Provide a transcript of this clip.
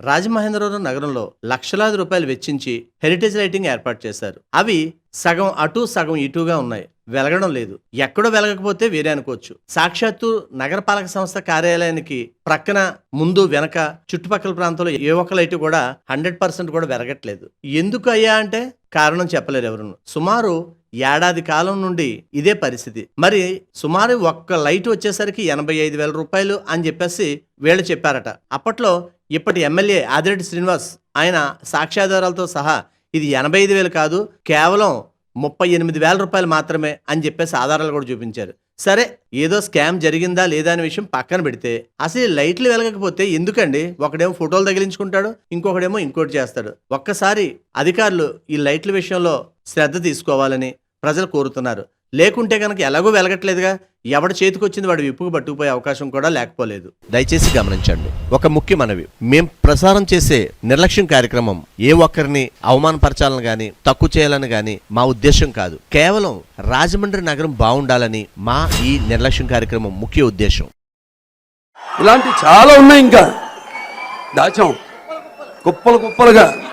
రాజమహేంద్రవరం నగరంలో లక్షలాది రూపాయలు వెచ్చించి హెరిటేజ్ లైటింగ్ ఏర్పాటు చేశారు. అవి సగం అటు సగం ఇటుగా ఉన్నాయి. వెలగడం లేదు. ఎక్కడో వెలగకపోతే వేరే అనుకోవచ్చు. సాక్షాత్తు నగరపాలక సంస్థ కార్యాలయానికి ప్రక్కన ముందు వెనక చుట్టుపక్కల ప్రాంతంలో ఏ ఒక్క లైట్ కూడా హండ్రెడ్ పర్సెంట్ కూడా వెలగట్లేదు. ఎందుకు అయ్యా అంటే కారణం చెప్పలేరు ఎవరును. సుమారు ఏడాది కాలం నుండి ఇదే పరిస్థితి. మరి సుమారు ఒక్క లైట్ వచ్చేసరికి ఎనభై ఐదు వేల రూపాయలు అని చెప్పేసి వీళ్ళు చెప్పారట. అప్పట్లో ఇప్పటి ఎమ్మెల్యే ఆదిరెడ్డి శ్రీనివాస్ ఆయన సాక్ష్యాధారాలతో సహా ఇది ఎనభై ఐదు వేలు కాదు కేవలం ముప్పై ఎనిమిది వేల రూపాయలు మాత్రమే అని చెప్పేసి ఆధారాలు కూడా చూపించారు. సరే ఏదో స్కామ్ జరిగిందా లేదా అనే విషయం పక్కన పెడితే అసలు లైట్లు వెలగకపోతే ఎందుకండి? ఒకడేమో ఫోటోలు తగిలించుకుంటాడు ఇంకొకడేమో ఇంకోటి చేస్తాడు. ఒక్కసారి అధికారులు ఈ లైట్ల విషయంలో శ్రద్ధ తీసుకోవాలని ప్రజలు కోరుతున్నారు. లేకుంటే కనుక ఎలాగో వెలగట్లేదుగా. ఎవడి చేతికొచ్చింది వాడు విప్పుకు పట్టుకుపోయే అవకాశం కూడా లేకపోలేదు. దయచేసి గమనించండి. ఒక ముఖ్య మనవి. మేం ప్రసారం చేసే నిర్లక్ష్యం కార్యక్రమం ఏ ఒక్కరిని అవమానపరచాలని గాని తక్కువ చేయాలని గాని మా ఉద్దేశం కాదు. కేవలం రాజమండ్రి నగరం బాగుండాలని మా ఈ నిర్లక్ష్యం కార్యక్రమం ముఖ్య ఉద్దేశం. ఇలాంటి చాలా ఉన్నాయి ఇంకా. దాచాం. కుప్పలు కుప్పలుగా.